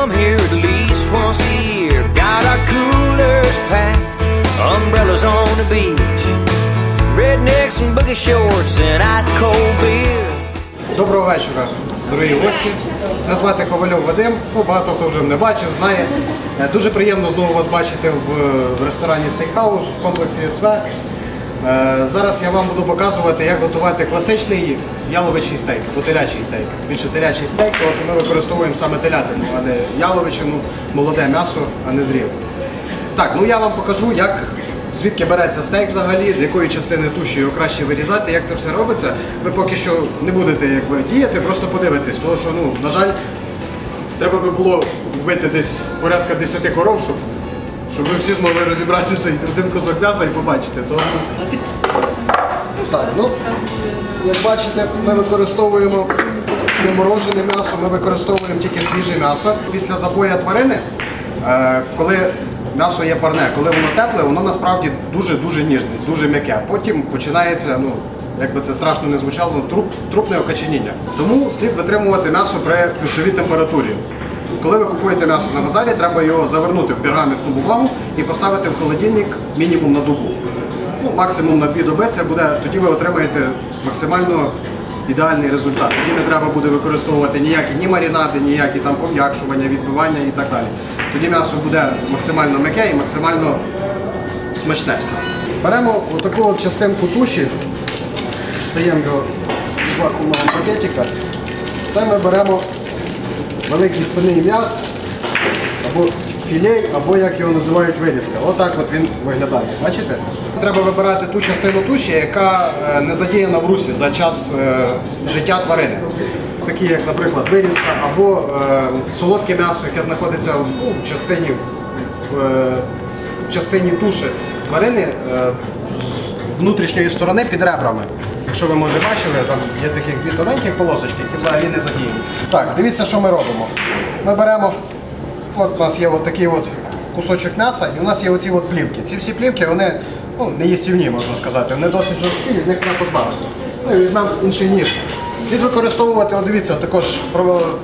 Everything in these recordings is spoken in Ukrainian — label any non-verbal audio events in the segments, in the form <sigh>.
come here at least once a year. Got our coolers packed, umbrellas on the beach, rednecks and boogie shorts and ice cold beer. Доброго вечора, дорогі гості. Мене звати Ковальов Вадим. Ну, багато хто вже мене бачив, знає. Е, Дуже приємно знову вас бачити в, ресторані Стейкхаус в комплексі СВ. Е, Зараз я вам буду показувати, як готувати класичний яловичий стейк, або телячий стейк. Більше телячий стейк, тому що ми використовуємо саме телятину, а не яловичину, молоде м'ясо, а не зріле. Так, ну я вам покажу, як звідки береться стейк взагалі, з якої частини туші його краще вирізати, як це все робиться. Ви поки що не будете якби, діяти, просто подивитесь, тому що, ну, на жаль, треба би було вбити десь порядка 10 коров, щоб, щоб ви всі змогли розібрати цей один кусок м'яса і побачити. То... Так, ну, як бачите, ми використовуємо не морожене м'ясо, ми використовуємо тільки свіже м'ясо. Після забоя тварини, е, коли м'ясо є парне, коли воно тепле, воно насправді дуже-дуже ніжне, дуже м'яке. Потім починається, ну, як би це страшно не звучало, труп, трупне окаченіння. Тому слід витримувати м'ясо при плюсовій температурі. Коли ви купуєте м'ясо на базарі, треба його завернути в пергаментну бумагу і поставити в холодильник мінімум на добу. Ну, максимум на дві доби це буде, тоді ви отримаєте максимально ідеальний результат. Тоді не треба буде використовувати ніякі ні марінади, ніякі там пом'якшування, відбивання і так далі. Тоді м'ясо буде максимально м'яке і максимально смачне. Беремо отаку от частинку туші, стаємо з вакуумного пакетика. Це ми беремо великий спинний м'яс або філей, або як його називають вирізка. Отак от він виглядає. Бачите? Треба вибирати ту частину туші, яка е, не задіяна в русі за час е, життя тварини. Такі, як, наприклад, вирізка або е, солодке м'ясо, яке знаходиться в ну, частині, в, частині туші тварини з внутрішньої сторони під ребрами. Якщо ви може бачили, там є такі дві тоненькі полосочки, які взагалі не задіяні. Так, дивіться, що ми робимо. Ми беремо От у нас є от такий от кусочок м'яса, і у нас є оці от плівки. Ці всі плівки, вони ну, не можна сказати. Вони досить жорсткі, від них треба позбавитися. Ну і візьмемо інший ніж. Слід використовувати, от дивіться, також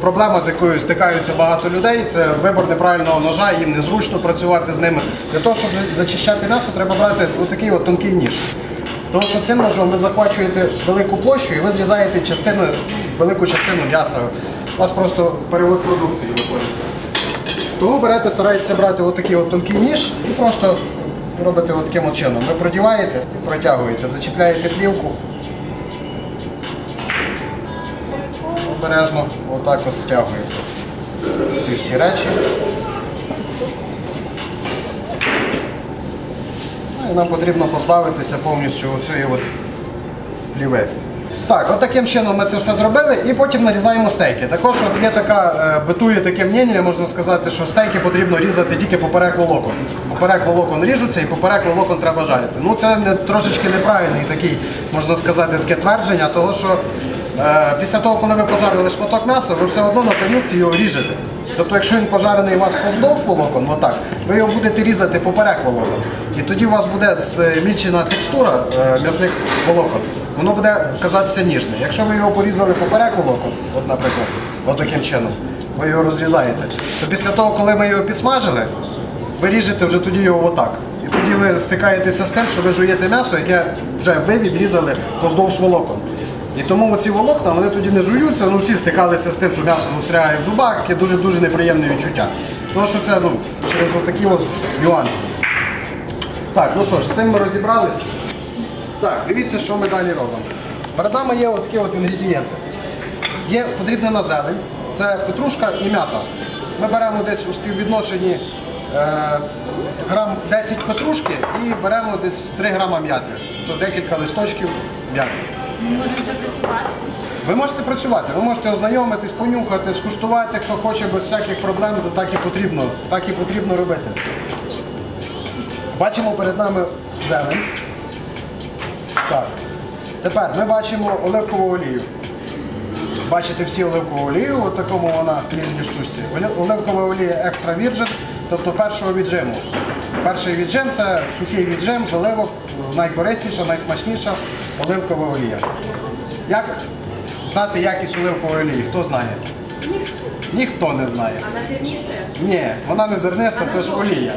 проблема, з якою стикаються багато людей, це вибор неправильного ножа, їм незручно працювати з ними. Для того, щоб зачищати м'ясо, треба брати отакий от тонкий ніж. Тому що цим ножом ви захвачуєте велику площу і ви зрізаєте частину, велику частину м'яса. У вас просто перевод продукції виходить. Тому берете, стараєтеся брати отакий от тонкий ніж і просто робите от таким от чином. Ви продіваєте протягуєте, зачіпляєте плівку. Обережно отак от стягуєте ці всі речі. Ну, і нам потрібно позбавитися повністю оцієї от пліве. Так, от таким чином ми це все зробили і потім нарізаємо стейки. Також от є така, е, битує таке мнення, можна сказати, що стейки потрібно різати тільки поперек волокон. Поперек волокон ріжуться і поперек волокон треба жарити. Ну це не, трошечки неправильний такий, можна сказати, таке твердження, того що після того, коли ви пожарили шматок м'яса, ви все одно на тарілці його ріжете. Тобто, якщо він пожарений у вас повздовж волокон, отак, ви його будете різати поперек волокон. І тоді у вас буде змільчена текстура е, м'ясних волокон. Воно буде казатися ніжне. Якщо ви його порізали поперек волокон, от, наприклад, от чином, ви його розрізаєте, то після того, коли ми його підсмажили, ви ріжете вже тоді його отак. І тоді ви стикаєтеся з тим, що ви жуєте м'ясо, яке вже ви відрізали поздовж волокон. І тому ці волокна вони тоді не жуються, ну всі стикалися з тим, що м'ясо застрягає в зубах, яке дуже-дуже неприємне відчуття. Тому що це ну, через такі от нюанси. Так, ну що ж, з цим ми розібрались. Так, дивіться, що ми далі робимо. Перед нами є такі от інгредієнти. Є потрібна зелень, це петрушка і м'ята. Ми беремо десь у співвідношенні е, грам 10 петрушки і беремо десь 3 грама м'яти, то декілька листочків м'яти. Ви можете працювати, ви можете ознайомитись, понюхати, скуштувати, хто хоче без всяких проблем, то так і потрібно, так і потрібно робити. Бачимо перед нами зелень. Так. Тепер ми бачимо оливкову олію. Бачите всі оливкову олію, от такому вона різній штучці. Оливкова олія екстра вірджин, тобто першого віджиму. Перший віджим це сухий віджим з оливок, найкорисніша, найсмачніша оливкова олія. Як Знати якість оливкової олії, хто знає? Ніхто не знає. Она зернистая? Ні, вона не зерниста, це ж олія.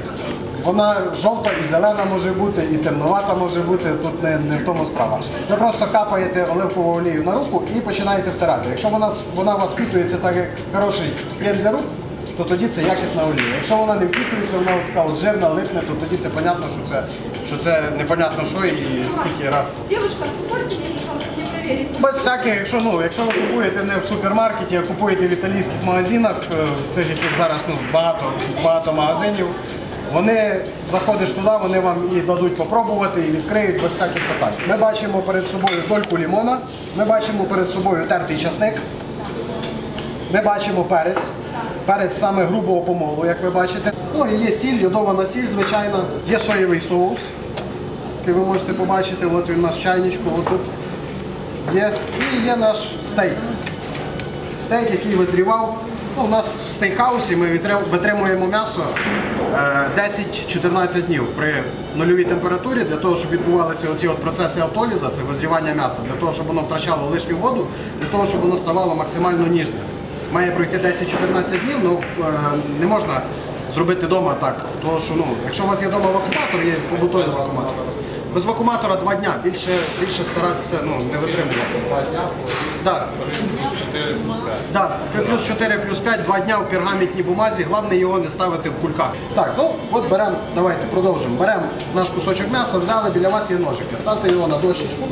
Вона жовта і зелена може бути, і темновата може бути. Тут не, не в тому справа. Ви просто капаєте оливкову олію на руку і починаєте втирати. Якщо вона, вона у вас впитується так, як хороший крем для рук, то тоді це якісна олія. Якщо вона не впитується, вона така от жирна, липне, то тоді це понятно, що це, що це непонятно що і скільки раз. Девушка, можете мне, пожалуйста, мне проверить? Без всяких, якщо ну, якщо ви купуєте не в супермаркеті, а купуєте в італійських магазинах, е, цих яких зараз ну, багато, багато магазинів, вони заходиш туди, вони вам і дадуть попробувати, і відкриють без всяких питань. Ми бачимо перед собою дольку лімона, ми бачимо перед собою тертий часник, ми бачимо перець. Перець саме грубого помолу, як ви бачите. Ну і є сіль, йодована сіль, звичайно. Є соєвий соус, який ви можете побачити. От він в чайничку, отут є. І є наш стейк. Стейк, який визрівав. Ну, у нас в стейкхаусі ми витримуємо м'ясо е, 10-14 днів при нульовій температурі для того, щоб відбувалися оці от процеси автоліза, це визрівання м'яса, для того, щоб воно втрачало лишню воду, для того, щоб воно ставало максимально ніжним. Має пройти 10-14 днів, ну е, не можна зробити вдома так. Тому що ну, якщо у вас є вдома вакууматор, є побутовий вакууматор. Без вакууматора два дня. Більше, більше старатися ну, не витримуватися. Да. Да, плюс 4, плюс 5, два дня в пергаментній бумазі, головне його не ставити в кульках. Так, ну от беремо, давайте продовжимо. Беремо наш кусочок м'яса, взяли, біля вас є ножики. Ставте його на дощечку.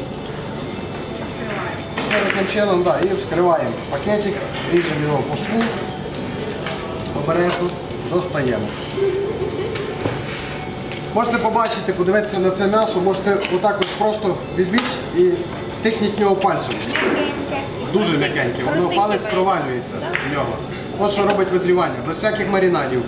Таким чином, да, і вскриваємо пакетик, ріжемо його по шву, обережно, достаємо. Можете побачити, подивитися на це м'ясо, можете отак от просто візьміть і тикніть нього пальцем. Дуже м'якеньке, воно палець провалюється в нього. От що робить визрівання, без всяких маринадів.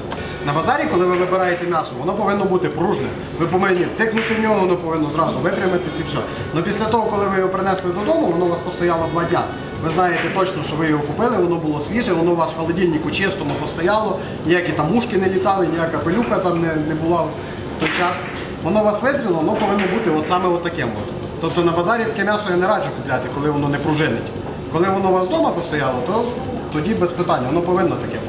На базарі, коли ви вибираєте м'ясо, воно повинно бути пружне. Ви повинні тикнути в нього, воно повинно зразу випрямитись і все. Але після того, коли ви його принесли додому, воно у вас постояло два дня. Ви знаєте точно, що ви його купили, воно було свіже, воно у вас в холодильнику чистому постояло, ніякі там мушки не літали, ніяка пилюка там не, не була в той час. Воно у вас визріло, воно повинно бути от саме от таким. От. Тобто на базарі таке м'ясо я не раджу купляти, коли воно не пружинить. Коли воно у вас вдома постояло, то тоді без питань, воно повинно таке.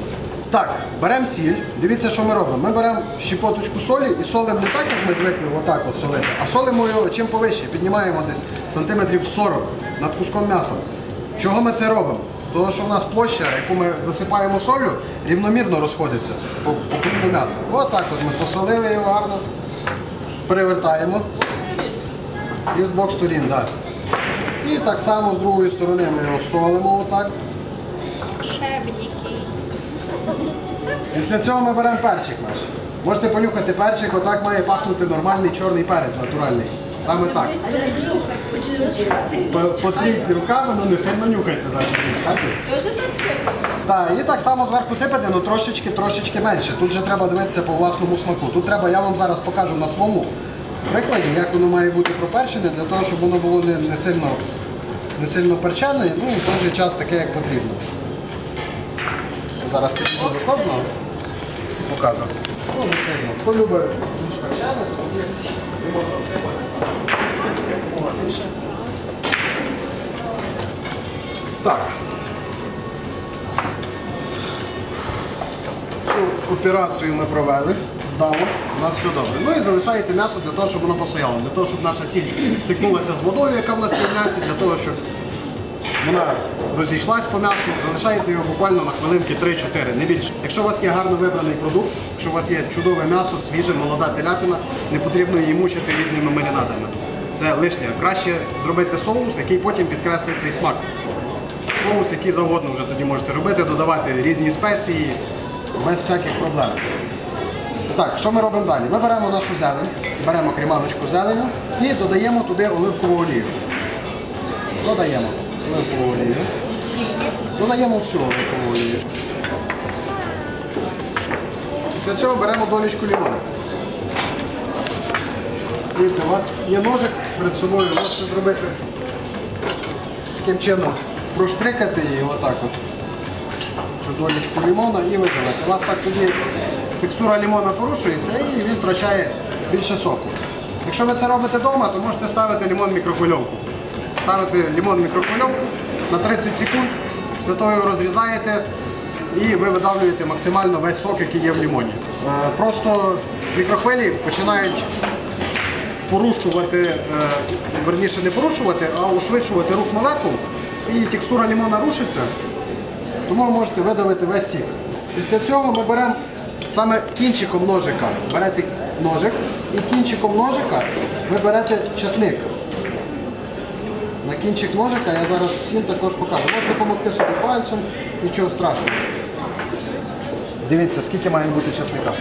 Так, беремо сіль. Дивіться, що ми робимо. Ми беремо щепоточку солі і солимо не так, як ми звикли отак от солити, а солимо його чим повище. Піднімаємо десь сантиметрів 40 над куском м'яса. Чого ми це робимо? Тому що в нас площа, яку ми засипаємо солью, рівномірно розходиться по, по куску м'яса. Отак от ми посолили його гарно, перевертаємо. І з двох сторін, так. І так само з другої сторони ми його солимо отак. Після цього ми беремо перчик наш. Можете понюхати перчик, отак має пахнути нормальний чорний перець натуральний. Саме так. По- Потріть руками, ну не сильно нюхайте навіть. Так, і так само зверху сипати, але трошечки, трошечки менше. Тут вже треба дивитися по власному смаку. Тут треба, я вам зараз покажу на своєму прикладі, як воно має бути проперчене, для того, щоб воно було не, не сильно, не сильно перчене, ну і в той же час таке, як потрібно. Зараз підійду до кожного покажу. Ну, не сильно. Хто любить більш то можна. Якомога. Так. Цю операцію ми провели. Вдало, у нас все добре. Ну і залишаєте м'ясо для того, щоб воно постояло, для того, щоб наша сіль стикнулася з водою, яка в нас є в для того, щоб вона розійшлась по м'ясу, залишаєте його буквально на хвилинки 3-4, не більше. Якщо у вас є гарно вибраний продукт, якщо у вас є чудове м'ясо, свіже, молода телятина, не потрібно її мучити різними маринадами. Це лишнє. Краще зробити соус, який потім підкреслить цей смак. Соус, який завгодно вже тоді можете робити, додавати різні спеції без всяких проблем. Так, що ми робимо далі? Ми беремо нашу зелень, беремо кріманочку зеленю і додаємо туди оливкову олію. Додаємо олію. Додаємо всю оливкову олію. Після цього беремо долічку лімона. Дивіться, у вас є ножик перед собою, можете зробити таким чином проштрикати її отак от. Цю долічку лімона і видавати. У вас так тоді текстура лімона порушується і він втрачає більше соку. Якщо ви це робите вдома, то можете ставити лимон в мікрохвильовку. Ставити лимон в мікрохвильовку, на 30 секунд, його розрізаєте і ви видавлюєте максимально весь сок, який є в лімоні. Е, Просто мікрохвилі починають порушувати, е, верніше не порушувати, а ушвидшувати рух молекул, і текстура лімона рушиться, тому ви можете видавити весь сік. Після цього ми беремо саме кінчиком ножика. Берете ножик і кінчиком ножика ви берете часник. На кінчик ножика я зараз всім також покажу. Можете допомогти собі пальцем, нічого страшного. Дивіться, скільки має бути часника.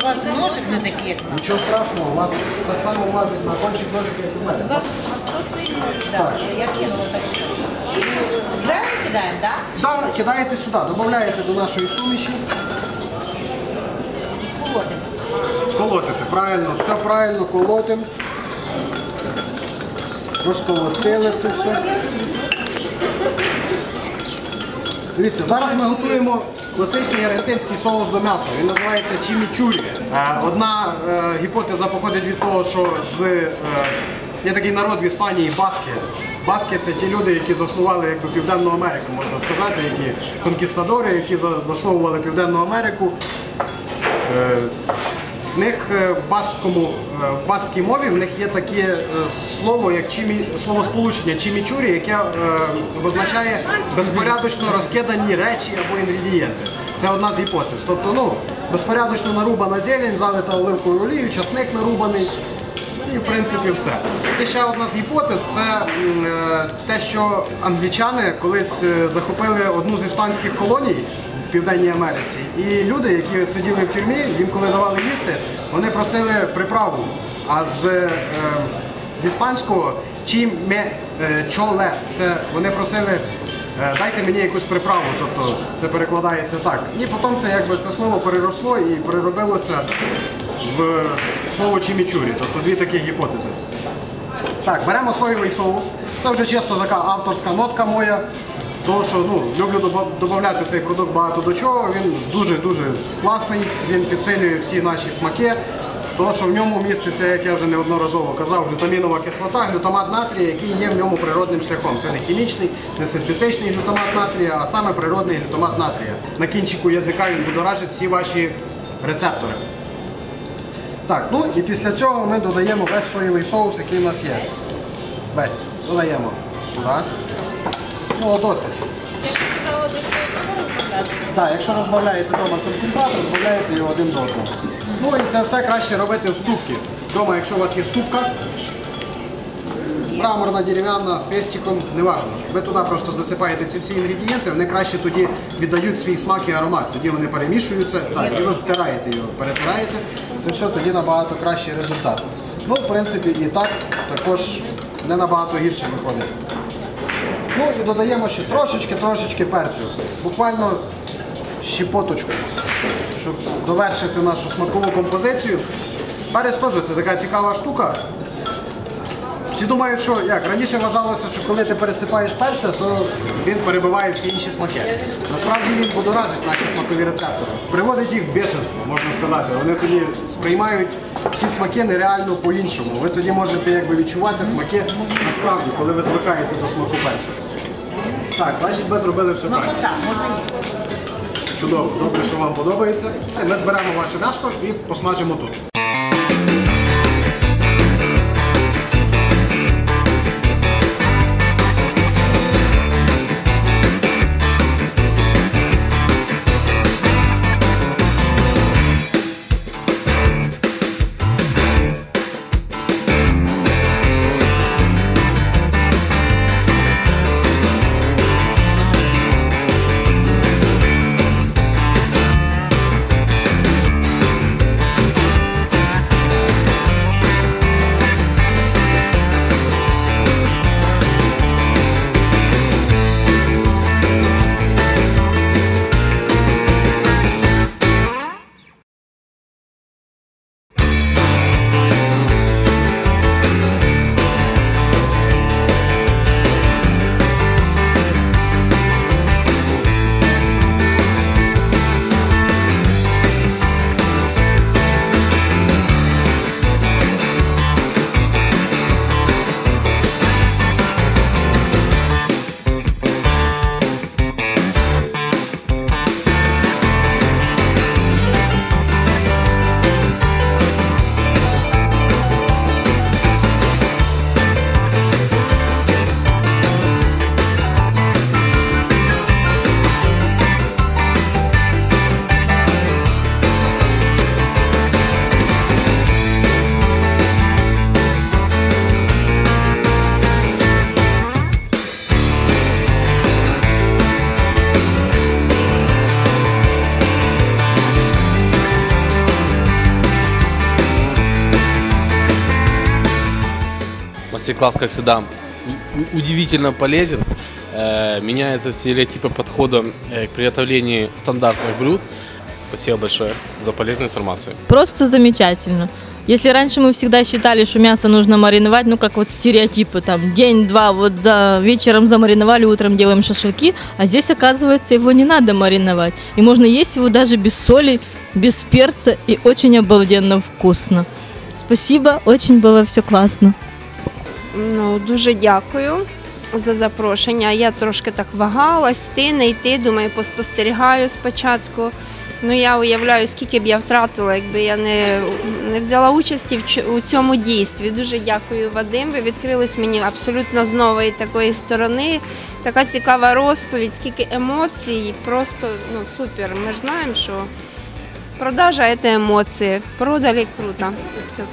У вас ножик не такий, Нічого страшного, у вас так само влазить на кончик ножика, як у мене. Так, я кинула так. Вже кидаємо, так? Да, кидаєте сюди, додаєте до нашої суміші, Колотимо. колотите. Правильно, все правильно, колотимо. Розколотили це все. Дивіться, зараз ми готуємо класичний аргентинський соус до м'яса. Він називається чімічурі. Е, Одна е, гіпотеза походить від того, що з, е, є такий народ в Іспанії баски. Баски це ті люди, які заснували якби, Південну Америку, можна сказати, які конкістадори, які засновували Південну Америку. В них е, в баскому, е, в баскій мові в них є таке слово, як чимі, слово сполучення чімічурі, яке е, означає безпорядочно розкидані речі або інгредієнти. Це одна з гіпотез. Тобто, ну, безпорядочно нарубана зелень, залита оливковою олією, часник нарубаний. І в принципі все. І ще одна з гіпотез це е, те, що англічани колись захопили одну з іспанських колоній Південній Америці. І люди, які сиділи в тюрмі, їм коли давали їсти, вони просили приправу. А з, е, з іспанського чіме е, чоле, це вони просили. е, Дайте мені якусь приправу, тобто це перекладається так. І потім це якби це слово переросло і переробилося в слово чимічурі, тобто дві такі гіпотези. Так, беремо соєвий соус. Це вже чисто така авторська нотка моя. Тому що ну, люблю додати цей продукт багато до чого. Він дуже-дуже класний, він підсилює всі наші смаки. Тому що в ньому міститься, як я вже неодноразово казав, глютамінова кислота, глютамат натрія, який є в ньому природним шляхом. Це не хімічний, не синтетичний глютамат натрія, а саме природний глютамат натрія. На кінчику язика він будоражить всі ваші рецептори. Так, ну і після цього ми додаємо весь соєвий соус, який в нас є. Весь. Додаємо сюди. Ну, досить. Так, якщо розбавляєте вдома концентрат, розбавляєте його один до одного. Ну і це все краще робити в ступці. Вдома, якщо у вас є ступка, мраморна, дерев'яна, з пестиком, неважно. Ви туди просто засипаєте ці всі інгредієнти, вони краще тоді віддають свій смак і аромат. Тоді вони перемішуються, так, і ви втираєте його, перетираєте. Це все тоді набагато кращий результат. Ну, в принципі, і так також не набагато гірше виходить. Ну і додаємо ще трошечки-трошечки перцю. Буквально щепоточку, щоб довершити нашу смакову композицію. Перець теж це така цікава штука. Всі думають, що як раніше вважалося, що коли ти пересипаєш перця, то він перебиває всі інші смаки. Насправді він будоражить наші смакові рецептори, приводить їх в бешенство, можна сказати. Вони тоді сприймають всі смаки нереально по-іншому. Ви тоді можете якби відчувати смаки насправді, коли ви звикаєте до смаку перцю. Так, значить, ми зробили все правильно. Так. Чудово, добре, що вам подобається. Ми зберемо ваше м'ясо і посмажимо тут. Мастер-класс, как всегда, удивительно полезен. Э, Меняются стереотипы подхода э, к приготовлению стандартных блюд. Спасибо большое за полезную информацию. Просто замечательно. Если раньше мы всегда считали, что мясо нужно мариновать, ну как вот стереотипы, там день-два, вот за вечером замариновали, утром делаем шашлыки, а здесь оказывается его не надо мариновать. И можно есть его даже без соли, без перца и очень обалденно вкусно. Спасибо, очень было все классно. Ну, дуже дякую за запрошення. Я трошки так вагалась, йти, не йти, думаю, поспостерігаю спочатку. Ну, я уявляю, скільки б я втратила, якби я не, не взяла участі в у цьому дійстві. Дуже дякую, Вадим. Ви відкрились мені абсолютно з нової такої сторони. Така цікава розповідь, скільки емоцій. Просто ну, супер. Ми ж знаємо, що продажа це емоції. Продали круто.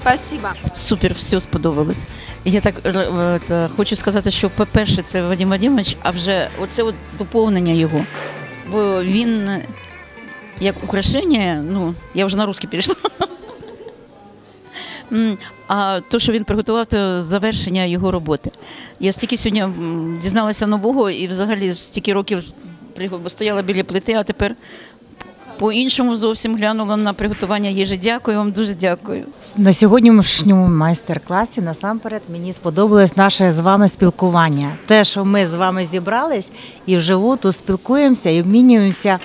Спасибо. Супер, все сподобалось. Я так е, хочу сказати, що по-перше, це Вадим Вадимович, а вже оце от доповнення його. Бо він як украшення, ну, я вже на русский перейшла. <laughs> А то, що він приготував, це завершення його роботи. Я стільки сьогодні дізналася нового і взагалі стільки років стояла біля плити, а тепер по-іншому зовсім глянула на приготування їжі. Дякую вам, дуже дякую. На сьогоднішньому майстер-класі насамперед мені сподобалось наше з вами спілкування. Те, що ми з вами зібрались і вживу тут спілкуємося і обмінюємося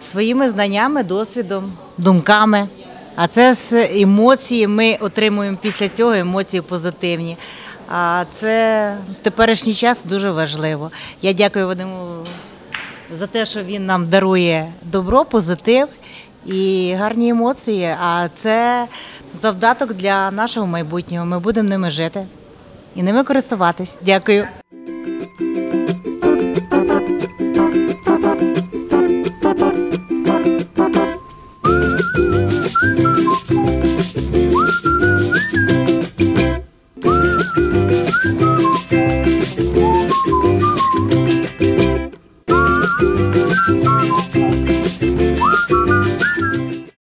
своїми знаннями, досвідом, думками. А це з емоції. Ми отримуємо після цього емоції позитивні. А це теперішній час дуже важливо. Я дякую Вадиму за те, що він нам дарує добро, позитив і гарні емоції. А це завдаток для нашого майбутнього. Ми будемо ними жити і ними користуватись. Дякую.